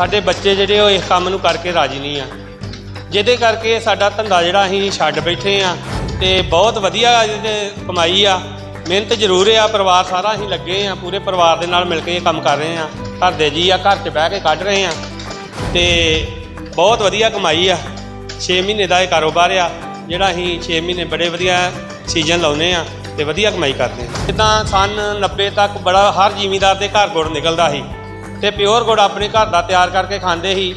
ਸਾਡੇ ਬੱਚੇ ਜਿਹੜੇ ਉਹ ਇਸ ਕੰਮ ਨੂੰ ਕਰਕੇ ਰਾਜੀ ਨਹੀਂ ਆ। ਜਿਹਦੇ ਕਰਕੇ ਸਾਡਾ ਧੰਦਾ ਜਿਹੜਾ ਅਸੀਂ ਛੱਡ ਬੈਠੇ ਆ ਤੇ ਬਹੁਤ ਵਧੀਆ ਇਹਦੇ ਕਮਾਈ ਆ। ਮਿਹਨਤ ਜ਼ਰੂਰ ਆ, ਪਰਿਵਾਰ ਸਾਰਾ ਅਸੀਂ ਲੱਗੇ ਆ, ਪੂਰੇ ਪਰਿਵਾਰ ਦੇ ਨਾਲ ਮਿਲ ਕੇ ਇਹ ਕੰਮ ਕਰ ਰਹੇ ਆ। ਘਰ ਦੇ ਜੀ ਆ, ਘਰ 'ਚ ਬਹਿ ਕੇ ਕੱਢ ਰਹੇ ਆ। ਤੇ ਬਹੁਤ ਵਧੀਆ ਕਮਾਈ ਆ। 6 ਮਹੀਨੇ ਦਾ ਇਹ ਕਾਰੋਬਾਰ ਆ, ਜਿਹੜਾ ਅਸੀਂ 6 ਮਹੀਨੇ ਬੜੇ ਵਧੀਆ ਸੀਜ਼ਨ ਲਾਉਨੇ ਆ ਤੇ ਵਧੀਆ ਕਮਾਈ ਕਰਦੇ ਆ। ਜਿੱਦਾਂ ਸਨ 90 ਤੱਕ ਬੜਾ ਹਰ ਜ਼ਿਮੀਦਾਰ ਦੇ ਘਰ ਗੁੜ ਨਿਕਲਦਾ ਸੀ। ਤੇ ਪਿਓਰ ਗੁੜ ਆਪਣੇ ਘਰ ਦਾ ਤਿਆਰ ਕਰਕੇ ਖਾਂਦੇ ਸੀ।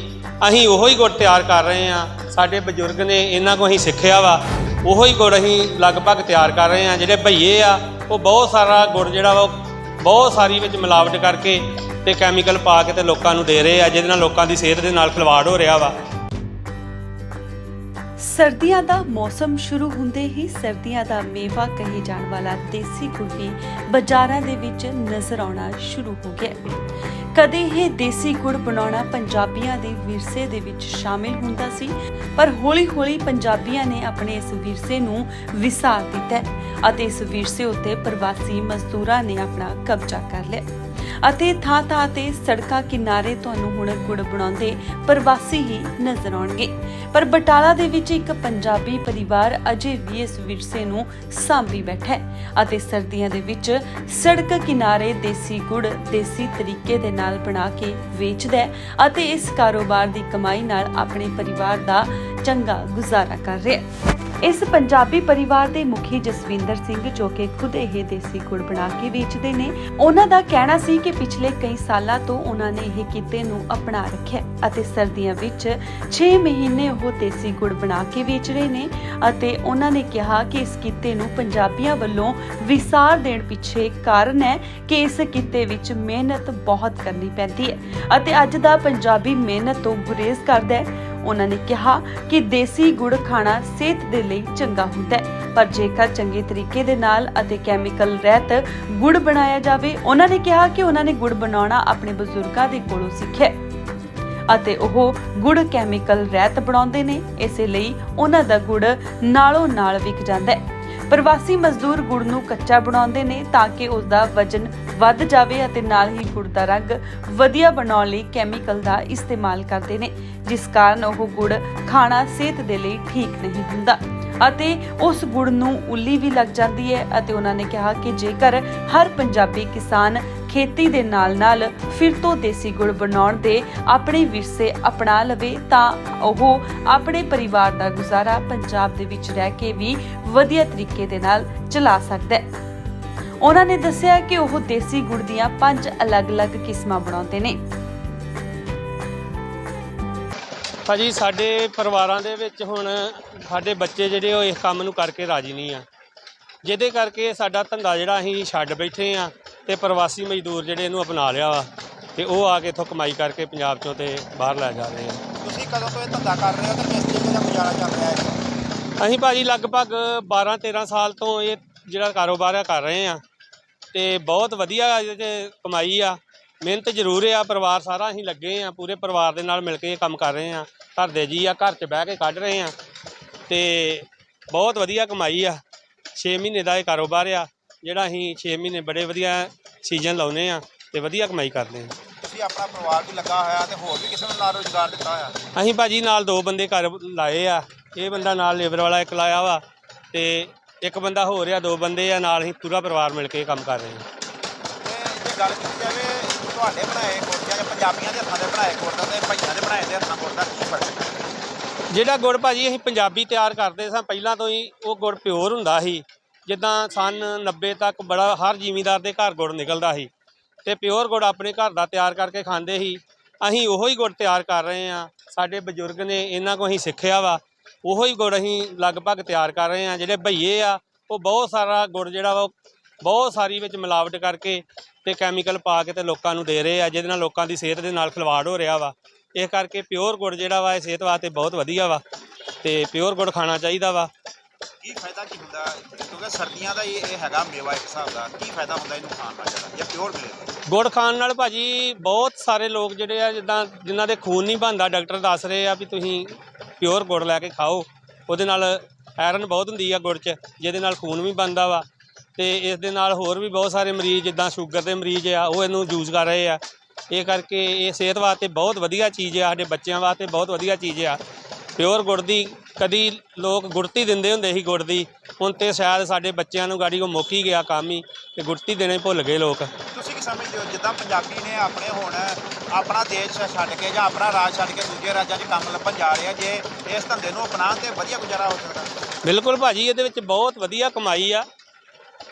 ਅਸੀਂ ਉਹੋ ਹੀ ਗੁੜ ਤਿਆਰ ਕਰ ਰਹੇ ਆ ਸਾਡੇ ਬਜ਼ੁਰਗ ਨੇ ਇਹਨਾਂ ਕੋਲ ਅਸੀਂ ਸਿੱਖਿਆ ਵਾ। ਉਹੋ ਹੀ ਗੁੜ ਅਸੀਂ ਲਗਭਗ ਤਿਆਰ ਕਰ ਰਹੇ ਆ ਜਿਹੜੇ ਭਈਏ ਆ, ਉਹ ਬਹੁਤ ਸਾਰਾ ਗੁੜ ਜਿਹੜਾ ਵਾ ਬਹੁਤ ਸਾਰੀ ਵਿੱਚ ਮਿਲਾਵਟ ਕਰਕੇ ਤੇ ਕੈਮੀਕਲ ਪਾ ਕੇ ਤੇ ਲੋਕਾਂ ਨੂੰ ਦੇ ਰਹੇ ਆ, ਜਿਹਦੇ ਨਾਲ ਲੋਕਾਂ ਦੀ ਸਿਹਤ ਦੇ ਨਾਲ ਖਿਲਵਾੜ ਹੋ ਰਿਹਾ ਵਾ। ਸਰਦੀਆਂ ਦਾ ਮੌਸਮ ਸ਼ੁਰੂ ਹੁੰਦੇ ਹੀ ਸਰਦੀਆਂ ਦਾ ਮੇਵਾ ਕਹੀ ਜਾਣ ਵਾਲਾ ਦੇਸੀ ਗੁੜ ਬਾਜ਼ਾਰਾਂ ਦੇ ਵਿੱਚ ਨਜ਼ਰ ਆਉਣਾ ਸ਼ੁਰੂ ਹੋ ਗਿਆ। ਕਦੇ ਇਹ ਦੇਸੀ ਗੁੜ ਬਣਾਉਣਾ ਪੰਜਾਬੀਆਂ ਦੇ ਵਿਰਸੇ ਦੇ ਵਿੱਚ ਸ਼ਾਮਿਲ ਹੁੰਦਾ ਸੀ, ਪਰ ਹੌਲੀ-ਹੌਲੀ ਪੰਜਾਬੀਆਂ ਨੇ ਆਪਣੇ ਇਸ ਵਿਰਸੇ ਨੂੰ ਵਿਸਾਰ ਦਿੱਤਾ ਅਤੇ ਇਸ ਵਿਰਸੇ ਉੱਤੇ ਪ੍ਰਵਾਸੀ ਮਜ਼ਦੂਰਾਂ ਨੇ ਆਪਣਾ ਕਬਜ਼ਾ ਕਰ ਲਿਆ। ਅਤੇ ਥਾਂ ਥਾਂ ਤੇ ਸੜਕਾਂ ਕਿਨਾਰੇ ਤੁਹਾਨੂੰ ਹੁਣ ਗੁੜ ਬਣਾਉਂਦੇ ਪ੍ਰਵਾਸੀ ਹੀ ਨਜ਼ਰ ਆਉਣਗੇ। ਪਰ ਬਟਾਲਾ ਦੇ ਵਿੱਚ ਇੱਕ ਪੰਜਾਬੀ ਪਰਿਵਾਰ ਅਜੇ ਵੀ ਇਸ ਵਿਰਸੇ ਨੂੰ ਸਾਂਭੀ ਬੈਠਾ ਹੈ ਅਤੇ ਸਰਦੀਆਂ ਦੇ ਵਿੱਚ ਸੜਕ ਕਿਨਾਰੇ ਦੇਸੀ ਗੁੜ ਦੇਸੀ ਤਰੀਕੇ ਦੇ ਨਾਲ ਬਣਾ ਕੇ ਵੇਚਦਾ ਹੈ ਅਤੇ ਇਸ ਕਾਰੋਬਾਰ ਦੀ ਕਮਾਈ ਨਾਲ ਆਪਣੇ ਪਰਿਵਾਰ ਦਾ ਚੰਗਾ ਗੁਜ਼ਾਰਾ ਕਰ ਰਿਹਾ ਹੈ। ਇਸ ਪੰਜਾਬੀ ਪਰਿਵਾਰ ਦੇ ਮੁਖੀ ਜਸਵਿੰਦਰ ਸਿੰਘ, ਜੋ ਕਿ ਖੁਦ ਇਹ ਦੇਸੀ ਗੁੜ ਬਣਾ ਕੇ ਵੇਚਦੇ ਨੇ, ਉਹਨਾਂ ਦਾ ਕਹਿਣਾ ਸੀ ਕਿ ਪਿਛਲੇ ਕਈ ਸਾਲਾਂ ਤੋਂ ਉਹਨਾਂ ਨੇ ਇਹ ਕਿੱਤੇ ਨੂੰ ਅਪਣਾ ਰੱਖਿਆ ਅਤੇ ਸਰਦੀਆਂ ਵਿੱਚ 6 ਮਹੀਨੇ ਉਹ ਦੇਸੀ ਗੁੜ ਬਣਾ ਕੇ ਵੇਚ ਰਹੇ ਨੇ ਅਤੇ ਉਹਨਾਂ ਨੇ ਕਿਹਾ ਕਿ ਇਸ ਕਿੱਤੇ ਨੂੰ ਪੰਜਾਬੀਆਂ ਵੱਲੋਂ ਵਿਸਾਰ ਦੇਣ ਪਿੱਛੇ ਕਾਰਨ ਹੈ ਕਿ ਇਸ ਕਿੱਤੇ ਵਿੱਚ ਮਿਹਨਤ ਬਹੁਤ ਕਰਨੀ ਪੈਂਦੀ ਹੈ ਅਤੇ ਅੱਜ ਦਾ ਪੰਜਾਬੀ ਮਿਹਨਤ ਤੋਂ ਗੁਰੇਜ਼ ਕਰਦਾ ਹੈ। ਉਹਨਾਂ ਨੇ ਕਿਹਾ ਕਿ ਦੇਸੀ ਗੁੜ ਖਾਣਾ ਸਿਹਤ ਦੇ ਲਈ ਚੰਗਾ ਹੁੰਦਾ ਹੈ। ਪਰ ਜੇਕਰ ਚੰਗੇ ਤਰੀਕੇ ਦੇ ਨਾਲ ਅਤੇ ਕੈਮੀਕਲ ਰਹਿਤ ਗੁੜ ਬਣਾਇਆ ਜਾਵੇ, ਉਹਨਾਂ ਨੇ ਕਿਹਾ ਕਿ ਉਹਨਾਂ ਨੇ ਗੁੜ ਬਣਾਉਣਾ ਆਪਣੇ ਬਜ਼ੁਰਗਾਂ ਦੇ ਕੋਲੋਂ ਸਿੱਖਿਆ ਅਤੇ ਉਹ ਗੁੜ ਕੈਮੀਕਲ ਰਹਿਤ ਬਣਾਉਂਦੇ ਨੇ, ਇਸੇ ਲਈ ਉਹਨਾਂ ਦਾ ਗੁੜ ਨਾਲੋਂ ਨਾਲ ਵਿਕ ਜਾਂਦਾ ਹੈ। ਪ੍ਰਵਾਸੀ ਮਜ਼ਦੂਰ ਗੁੜ ਨੂੰ ਕੱਚਾ ਬਣਾਉਂਦੇ ਨੇ ਤਾਂ ਕਿ ਉਸ ਦਾ ਵਜਨ ਵੱਧ ਜਾਵੇ ਅਤੇ ਨਾਲ ਹੀ ਗੁੜ ਦਾ ਰੰਗ ਵਧੀਆ ਬਣਾਉਣ ਲਈ ਕੈਮੀਕਲ ਦਾ ਇਸਤੇਮਾਲ ਕਰਦੇ ਨੇ, ਜਿਸ ਕਾਰਨ ਉਹ ਗੁੜ ਖਾਣਾ ਸਿਹਤ ਦੇ ਲਈ ਠੀਕ ਨਹੀਂ ਹੁੰਦਾ। ਅਤੇ ਉਸ ਗੁੜ ਨੂੰ ਉੱਲੀ ਵੀ ਲੱਗ ਜਾਂਦੀ ਹੈ ਅਤੇ ਉਹਨਾਂ ਨੇ ਕਿਹਾ ਕਿ ਜੇਕਰ ਹਰ ਪੰਜਾਬੀ ਕਿਸਾਨ ਖੇਤੀ ਦੇ ਨਾਲ-ਨਾਲ ਫਿਰ ਤੋਂ ਦੇਸੀ ਗੁੜ ਬਣਾਉਣ ਦੇ ਆਪਣੇ ਵਿਰਸੇ ਅਪਣਾ ਲਵੇ ਤਾਂ ਉਹ ਆਪਣੇ ਪਰਿਵਾਰ ਦਾ ਗੁਜ਼ਾਰਾ ਪੰਜਾਬ ਦੇ ਵਿੱਚ ਰਹਿ ਕੇ ਵੀ ਵਧੀਆ ਤਰੀਕੇ ਦੇ ਨਾਲ ਚਲਾ ਸਕਦਾ ਹੈ। ਉਹਨਾਂ ਨੇ ਦੱਸਿਆ ਕਿ ਉਹ ਦੇਸੀ ਗੁੜ ਦੀਆਂ ਪੰਜ ਅਲੱਗ-ਅਲੱਗ ਕਿਸਮਾਂ ਬਣਾਉਂਦੇ ਨੇ। ਭਾਜੀ, ਸਾਡੇ ਪਰਿਵਾਰਾਂ ਦੇ ਵਿੱਚ ਹੁਣ ਸਾਡੇ ਬੱਚੇ ਜਿਹੜੇ ਉਹ ਇਸ ਕੰਮ ਨੂੰ ਕਰਕੇ ਰਾਜੀ ਨਹੀਂ ਆ। ਜਿਹਦੇ ਕਰਕੇ ਸਾਡਾ ਧੰਦਾ ਜਿਹੜਾ ਅਸੀਂ ਛੱਡ ਬੈਠੇ ਆ। ਤੇ ਪ੍ਰਵਾਸੀ ਮਜ਼ਦੂਰ ਜਿਹੜੇ ਇਹਨੂੰ ਅਪਣਾ ਲਿਆ ਵਾ ਤੇ ਉਹ ਆ ਕੇ ਇੱਥੋਂ ਕਮਾਈ ਕਰਕੇ ਪੰਜਾਬ ਚੋਂ ਤੇ ਬਾਹਰ ਲੈ ਜਾ ਰਹੇ ਆ। ਤੁਸੀਂ ਕਦੋਂ ਤੋਂ ਇਹ ਧੰਦਾ ਕਰ ਰਹੇ ਹੋ ਤੇ ਕਿਸ ਤਰੀਕੇ ਦਾ ਗੁਜ਼ਾਰਾ ਚੱਲ ਰਿਹਾ ਹੈ? ਅਸੀਂ ਭਾਜੀ ਲਗਭਗ 12 13 ਸਾਲ ਤੋਂ ਇਹ ਜਿਹੜਾ ਕਾਰੋਬਾਰ ਆ ਕਰ ਰਹੇ ਆ ਤੇ ਬਹੁਤ ਵਧੀਆ ਇਹਦੇ 'ਚ ਕਮਾਈ ਆ। ਮਿਹਨਤ ਜ਼ਰੂਰ ਆ ਪਰਿਵਾਰ ਸਾਰਾ ਅਸੀਂ ਲੱਗੇ ਆ ਪੂਰੇ ਪਰਿਵਾਰ ਦੇ ਨਾਲ ਮਿਲ ਕੇ ਇਹ ਕੰਮ ਕਰ ਰਹੇ ਆ। ਘਰ ਦੇ ਜੀ ਆ ਘਰ 'ਚ ਬਹਿ ਕੇ ਕੱਢ ਰਹੇ ਆ ਤੇ ਬਹੁਤ ਵਧੀਆ ਕਮਾਈ ਆ। 6 ਮਹੀਨੇ ਦਾ ਇਹ ਕਾਰੋਬਾਰ ਆ। ਜਿਹੜਾ ਅਸੀਂ 6 ਮਹੀਨੇ ਬੜੇ ਵਧੀਆ ਸੀਜ਼ਨ ਲਾਉਨੇ ਆ ਤੇ ਵਧੀਆ ਕਮਾਈ ਕਰਦੇ ਆ ਤੁਸੀਂ ਆਪਣਾ ਪਰਿਵਾਰ ਵੀ ਲੱਗਾ ਹੋਇਆ ਤੇ ਹੋਰ ਵੀ ਕਿਸੇ ਨੂੰ ਨਾਲ ਰੋਜ਼ਗਾਰ ਦਿੱਤਾ ਹੋਇਆ? ਅਸੀਂ ਭਾਜੀ ਨਾਲ ਦੋ ਬੰਦੇ ਘਰ ਲਾਏ ਆ। ਇਹ ਬੰਦਾ ਨਾਲ ਲੇਬਰ ਵਾਲਾ ਇੱਕ ਲਾਇਆ ਵਾ ਤੇ ਇੱਕ ਬੰਦਾ ਹੋ ਰਿਹਾ ਦੋ ਬੰਦੇ ਆ ਨਾਲ ਅਸੀਂ ਪੂਰਾ ਪਰਿਵਾਰ ਮਿਲ ਕੇ ਕੰਮ ਕਰ ਰਹੇ ਹਾਂ। ਤੇ ਜੇ ਗੱਲ ਕੀਤੀ ਜਾਵੇ ਤੁਹਾਡੇ ਬਣਾਏ ਗੁੜ ਜਾਂ ਪੰਜਾਬੀਆਂ ਦੇ ਹੱਥਾਂ ਦੇ ਬਣਾਏ ਗੁੜ ਦਾ ਤੇ ਭਈਆਂ ਦੇ ਬਣਾਏ ਦੇ ਹੱਥਾਂ ਗੁੜ ਦਾ ਕੀ ਫ਼ਰਕ ਹੈ? ਜਿਹੜਾ ਗੁੜ ਭਾਜੀ ਅਸੀਂ ਪੰਜਾਬੀ ਤਿਆਰ ਕਰਦੇ ਸਾਂ ਪਹਿਲਾਂ ਤੋਂ ਹੀ ਉਹ ਗੁੜ ਪਿਓਰ ਹੁੰਦਾ ਸੀ। ਜਿੱਦਾਂ ਸਨ 90 ਤੱਕ ਬੜਾ ਹਰ ਜ਼ਿਮੀਂਦਾਰ ਦੇ ਘਰ ਗੁੜ ਨਿਕਲਦਾ ਸੀ ਤੇ ਪਿਓਰ ਗੁੜ ਆਪਣੇ ਘਰ ਦਾ ਤਿਆਰ ਕਰਕੇ ਖਾਂਦੇ ਸੀ। ਅਸੀਂ ਉਹੋ ਹੀ ਗੁੜ ਤਿਆਰ ਕਰ ਰਹੇ ਆ ਸਾਡੇ ਬਜ਼ੁਰਗ ਨੇ ਇਹਨਾਂ ਕੋਲ ਅਸੀਂ ਸਿੱਖਿਆ ਵਾ। ਉਹੋ ਹੀ ਗੁੜ ਅਸੀਂ ਲਗਭਗ ਤਿਆਰ ਕਰ ਰਹੇ ਆ ਜਿਹੜੇ ਭਈਏ ਆ, ਉਹ ਬਹੁਤ ਸਾਰਾ ਗੁੜ ਜਿਹੜਾ ਵਾ, ਉਹ ਬਹੁਤ ਸਾਰੀ ਵਿੱਚ ਮਿਲਾਵਟ ਕਰਕੇ ਤੇ ਕੈਮੀਕਲ ਪਾ ਕੇ ਤੇ ਲੋਕਾਂ ਨੂੰ ਦੇ ਰਹੇ ਆ, ਜਿਹਦੇ ਨਾਲ ਲੋਕਾਂ ਦੀ ਸਿਹਤ ਦੇ ਨਾਲ ਖਿਲਵਾੜ ਹੋ ਰਿਹਾ ਵਾ। ਇਸ ਕਰਕੇ ਪਿਓਰ ਗੁੜ ਜਿਹੜਾ ਵਾ, ਇਹ ਸਿਹਤ ਵਾਸਤੇ ਬਹੁਤ ਵਧੀਆ ਵਾ ਤੇ ਪਿਓਰ ਗੁੜ ਖਾਣਾ ਚਾਹੀਦਾ ਵਾ। ਕੀ ਫਾਇਦਾ ਕੀ ਹੁੰਦਾ ਸਰਦੀਆਂ ਦਾ ਇਹ ਇਹ ਹੈਗਾ ਮੇਵਾ ਇੱਕ ਹਿਸਾਬ ਦਾ। ਕੀ ਫਾਇਦਾ ਹੁੰਦਾ ਇਹਨੂੰ ਖਾਣ ਨਾਲ ਜਿਹੜਾ ਜਾਂ ਪਿਓਰ ਮਿਲੇ ਗੁੜ ਖਾਣ ਨਾਲ ਭਾਜੀ ਬਹੁਤ ਸਾਰੇ ਲੋਕ ਜਿਹੜੇ ਆ, ਜਿੱਦਾਂ ਜਿਨ੍ਹਾਂ ਦੇ ਖੂਨ ਨਹੀਂ ਬਣਦਾ, ਡਾਕਟਰ ਦੱਸ ਰਹੇ ਆ ਵੀ ਤੁਸੀਂ ਪਿਓਰ ਗੁੜ ਲੈ ਕੇ ਖਾਓ। ਉਹਦੇ ਨਾਲ ਆਇਰਨ ਬਹੁਤ ਹੁੰਦੀ ਆ ਗੁੜ 'ਚ, ਜਿਹਦੇ ਨਾਲ ਖੂਨ ਵੀ ਬਣਦਾ ਵਾ। ਤੇ ਇਸ ਦੇ ਨਾਲ ਹੋਰ ਵੀ ਬਹੁਤ ਸਾਰੇ ਮਰੀਜ਼, ਜਿੱਦਾਂ ਸ਼ੂਗਰ ਦੇ ਮਰੀਜ਼ ਆ, ਉਹ ਇਹਨੂੰ ਯੂਜ਼ ਕਰ ਰਹੇ ਆ। ਇਹ ਕਰਕੇ ਇਹ ਸਿਹਤ ਵਾਸਤੇ ਬਹੁਤ ਵਧੀਆ ਚੀਜ਼ ਆ, ਸਾਡੇ ਬੱਚਿਆਂ ਵਾਸਤੇ ਬਹੁਤ ਵਧੀਆ ਚੀਜ਼ ਆ। ਪਿਓਰ ਗੁੜ ਦੀ ਕਦੀ ਲੋਕ ਗੁੜਤੀ ਦਿੰਦੇ ਹੁੰਦੇ ਸੀ ਗੁੜ ਦੀ। ਹੁਣ ਤੇ ਸ਼ਾਇਦ ਸਾਡੇ ਬੱਚਿਆਂ ਨੂੰ ਗਾੜੀ ਉਹ ਮੁੱਕ ਹੀ ਗਿਆ ਕੰਮ ਹੀ ਤੇ ਗੁੜਤੀ ਦੇਣੇ ਭੁੱਲ ਗਏ ਲੋਕ। ਤੁਸੀਂ ਕੀ ਸਮਝਦੇ ਹੋ? ਜਿੱਦਾਂ ਪੰਜਾਬੀ ਨੇ ਆਪਣੇ ਹੁਣ ਆਪਣਾ ਦੇਸ਼ ਛੱਡ ਕੇ ਜਾਂ ਆਪਣਾ ਰਾਜ ਛੱਡ ਕੇ ਦੂਜੇ ਰਾਜਾਂ 'ਚ ਕੰਮ ਲੱਭਣ ਜਾ ਰਹੇ ਆ ਜੇ ਇਸ ਧੰਦੇ ਨੂੰ ਅਪਣਾਉਣ ਤੇ ਵਧੀਆ ਗੁਜ਼ਾਰਾ ਹੋ ਸਕਦਾ। ਬਿਲਕੁਲ ਭਾਜੀ ਇਹਦੇ ਵਿੱਚ ਬਹੁਤ ਵਧੀਆ ਕਮਾਈ ਆ।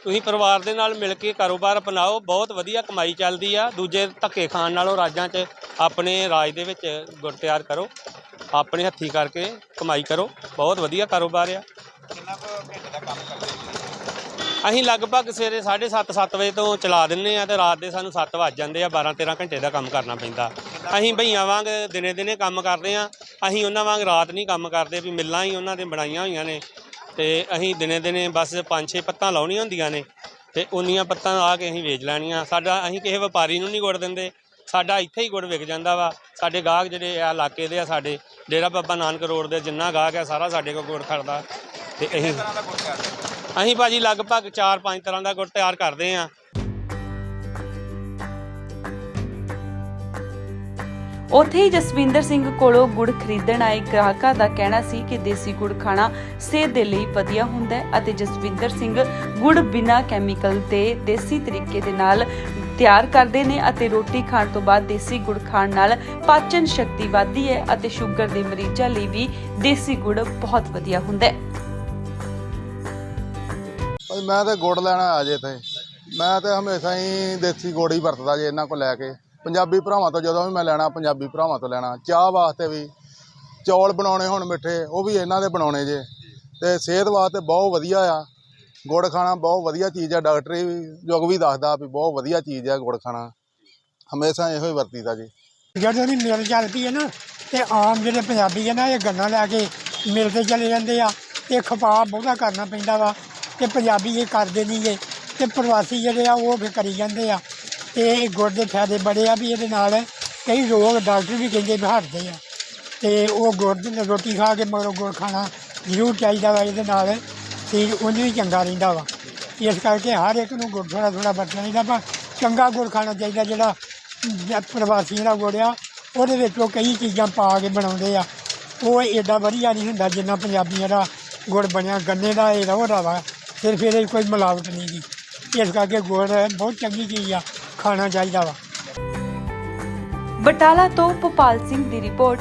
ਤੁਸੀਂ ਪਰਿਵਾਰ ਦੇ ਨਾਲ ਮਿਲ ਕੇ ਕਾਰੋਬਾਰ ਅਪਣਾਓ ਬਹੁਤ ਵਧੀਆ ਕਮਾਈ ਚੱਲਦੀ ਆ। ਦੂਜੇ ਧੱਕੇ ਖਾਣ ਨਾਲੋਂ ਰਾਜਾਂ 'ਚ ਆਪਣੇ ਰਾਜ ਦੇ ਵਿੱਚ ਗੁੜ ਤਿਆਰ ਕਰੋ। ਆਪਣੇ ਹੱਥੀ ਕਰਕੇ ਕਮਾਈ ਕਰੋ। ਬਹੁਤ ਵਧੀਆ ਕਾਰੋਬਾਰ ਆ। ਕਿੰਨਾ ਕੁ ਘੰਟੇ ਦਾ ਕੰਮ ਕਰਦੇ ਅਸੀਂ ਲਗਭਗ ਸਵੇਰੇ 7:30 7 ਵਜੇ ਤੋਂ ਚਲਾ ਦਿੰਨੇ ਆ ਤੇ ਰਾਤ ਦੇ ਸਾਨੂੰ 7 ਵੱਜ ਜਾਂਦੇ ਆ 12 13 ਘੰਟੇ ਦਾ ਕੰਮ ਕਰਨਾ ਪੈਂਦਾ। ਅਸੀਂ ਭਈਆਂ ਵਾਂਗ ਦਿਨੇ ਦਿਨੇ ਕੰਮ ਕਰਦੇ ਆ ਅਸੀਂ ਉਹਨਾਂ ਵਾਂਗ ਰਾਤ ਨਹੀਂ ਕੰਮ ਕਰਦੇ ਵੀ ਮਿੱਲਾਂ ਹੀ ਉਹਨਾਂ ਦੇ ਬਣਾਈਆਂ ਹੋਈਆਂ ਨੇ। ਤੇ ਅਸੀਂ ਦਿਨੇ ਦਿਨੇ ਬਸ 5-6 ਪੱਤਾਂ ਲਾਉਣੀਆਂ ਹੁੰਦੀਆਂ ਨੇ। ਤੇ ਉਨੀਆਂ ਪੱਤਾਂ ਆ ਕੇ ਅਸੀਂ ਵੇਚ ਲੈਣੀਆਂ। ਸਾਡਾ ਅਸੀਂ ਕਿਸੇ ਵਪਾਰੀ ਨੂੰ ਨਹੀਂ ਗੁੜ ਦਿੰਦੇ। ਸਾਡਾ ਇੱਥੇ ਹੀ ਗੁੜ ਵਿਕ ਜਾਂਦਾ ਵਾ। ਸਾਡੇ ਗਾਹਕ ਜਿਹੜੇ ਆ ਇਲਾਕੇ ਦੇ ਆ ਸਾਡੇ ਡੇਰਾ ਬਾਬਾ ਨਾਨਕ ਰੋਡ ਦੇ ਜਿੰਨਾ ਗਾਹਕ ਆ ਸਾਰਾ ਸਾਡੇ ਕੋਲ ਗੁੜ ਖੜਦਾ। ਤੇ ਅਸੀਂ ਕਿਸ ਤਰ੍ਹਾਂ ਦਾ ਗੁੜ ਤਿਆਰ ਕਰਦੇ? ਹੋ? ਅਸੀਂ ਭਾਜੀ ਲਗਭਗ 4-5 ਤਰ੍ਹਾਂ ਦਾ ਗੁੜ ਤਿਆਰ ਕਰਦੇ ਆਂ। ਉੱਥੇ ਹੀ ਜਸਵਿੰਦਰ ਸਿੰਘ ਕੋਲੋਂ ਗੁੜ ਖਰੀਦਣ ਆਏ ਗ੍ਰਾਹਕਾਂ ਦਾ ਕਹਿਣਾ ਸੀ ਕਿ ਦੇਸੀ ਗੁੜ ਖਾਣਾ ਸਿਹਤ ਦੇ ਲਈ ਵਧੀਆ ਹੁੰਦਾ ਹੈ ਅਤੇ ਜਸਵਿੰਦਰ ਸਿੰਘ ਗੁੜ ਬਿਨਾਂ ਕੈਮੀਕਲ ਤੇ ਦੇਸੀ ਤਰੀਕੇ ਦੇ ਨਾਲ ਤਿਆਰ ਕਰਦੇ ਨੇ ਅਤੇ ਰੋਟੀ ਖਾਣ ਤੋਂ ਬਾਅਦ ਦੇਸੀ ਗੁੜ ਖਾਣ ਨਾਲ ਪਾਚਨ ਸ਼ਕਤੀ ਵੱਧਦੀ ਹੈ ਅਤੇ ਸ਼ੂਗਰ ਦੇ ਮਰੀਜ਼ਾਂ ਲਈ ਵੀ ਦੇਸੀ ਗੁੜ ਬਹੁਤ ਵਧੀਆ ਹੁੰਦਾ ਹੈ। ਭਾਈ, ਮੈਂ ਤੇ ਗੁੜ ਲੈਣਾ ਆ ਜੇ ਇੱਥੇ ਮੈਂ ਤੇ ਹਮੇਸ਼ਾ ਹੀ ਦੇਸੀ ਗੁੜ ਹੀ ਵਰਤਦਾ ਜੇ ਇਹਨਾਂ ਕੋਲ ਲੈ ਕੇ। ਪੰਜਾਬੀ ਭਰਾਵਾਂ ਤੋਂ ਜਦੋਂ ਵੀ ਮੈਂ ਲੈਣਾ, ਪੰਜਾਬੀ ਭਰਾਵਾਂ ਤੋਂ ਲੈਣਾ। ਚਾਹ ਵਾਸਤੇ ਵੀ ਚੌਲ ਬਣਾਉਣੇ ਹੁਣ ਮਿੱਠੇ, ਉਹ ਵੀ ਇਹਨਾਂ ਦੇ ਬਣਾਉਣੇ ਜੇ। ਤੇ ਸਿਹਤ ਵਾਸਤੇ ਬਹੁਤ ਵਧੀਆ ਆ। ਗੁੜ ਖਾਣਾ ਬਹੁਤ ਵਧੀਆ ਚੀਜ਼ ਆ, ਡਾਕਟਰੀ ਯੁੱਗ ਵੀ ਦੱਸਦਾ ਵੀ ਬਹੁਤ ਵਧੀਆ ਚੀਜ਼ ਆ ਗੁੜ ਖਾਣਾ। ਹਮੇਸ਼ਾ ਇਹੋ ਹੀ ਵਰਤੀਦਾ ਜੀ। ਜਦੋਂ ਦੀ ਮਿਲ ਚੱਲ ਪਈ ਹੈ ਨਾ, ਤੇ ਆਮ ਜਿਹੜੇ ਪੰਜਾਬੀ ਹੈ ਨਾ, ਇਹ ਗੰਨਾ ਲੈ ਕੇ ਮਿਲ ਤੇ ਚਲੇ ਜਾਂਦੇ ਆ, ਤੇ ਖਪਾ ਬਹੁਤਾ ਕਰਨਾ ਪੈਂਦਾ ਵਾ, ਤੇ ਪੰਜਾਬੀ ਇਹ ਕਰਦੇ ਨਹੀਂ ਗੇ, ਤੇ ਪ੍ਰਵਾਸੀ ਜਿਹੜੇ ਆ ਉਹ ਫਿਰ ਕਰੀ ਜਾਂਦੇ ਆ। ਤੇ ਇਹ ਗੁੜ ਦੇ ਫਾਇਦੇ ਬੜੇ ਆ ਵੀ ਇਹਦੇ ਨਾਲ ਕਈ ਰੋਗ ਡਾਕਟਰ ਵੀ ਕਹਿੰਦੇ ਵੀ ਹਟਦੇ ਆ। ਤੇ ਉਹ ਗੁੜ ਦੀ ਰੋਟੀ ਖਾ ਕੇ ਮਗਰੋਂ ਗੁੜ ਖਾਣਾ ਜ਼ਰੂਰ ਚਾਹੀਦਾ ਵਾ, ਇਹਦੇ ਨਾਲ ਤੇ ਉਹਨੂੰ ਵੀ ਚੰਗਾ ਰਹਿੰਦਾ ਵਾ। ਇਸ ਕਰਕੇ ਹਰ ਇੱਕ ਨੂੰ ਗੁੜ ਥੋੜ੍ਹਾ ਥੋੜ੍ਹਾ ਵਰਤਣਾ ਚਾਹੀਦਾ ਪਰ ਚੰਗਾ ਗੁੜ ਖਾਣਾ ਚਾਹੀਦਾ ਜਿਹੜਾ ਪ੍ਰਵਾਸੀਆਂ ਦਾ ਗੁੜ ਆ, ਉਹਦੇ ਵਿੱਚ ਉਹ ਕਈ ਚੀਜ਼ਾਂ ਪਾ ਕੇ ਬਣਾਉਂਦੇ ਆ। ਉਹ ਏਡਾ ਵਧੀਆ ਨਹੀਂ ਹੁੰਦਾ ਜਿੰਨਾ ਪੰਜਾਬੀਆਂ ਦਾ ਗੁੜ ਬਣਿਆ, ਗੰਨੇ ਦਾ ਇਹ ਰੋੜਾ ਵਾ। ਸਿਰਫ ਇਹਦੇ ਕੋਈ ਮਿਲਾਵਟ ਨਹੀਂ ਗੀ ਇਸ ਕਰਕੇ ਗੁੜ ਬਹੁਤ ਚੰਗੀ ਚੀਜ਼ ਆ, ਖਾਣਾ ਚਾਹੀਦਾ ਵਾ। ਬਟਾਲਾ ਤੋਂ ਭੋਪਾਲ ਸਿੰਘ ਦੀ report.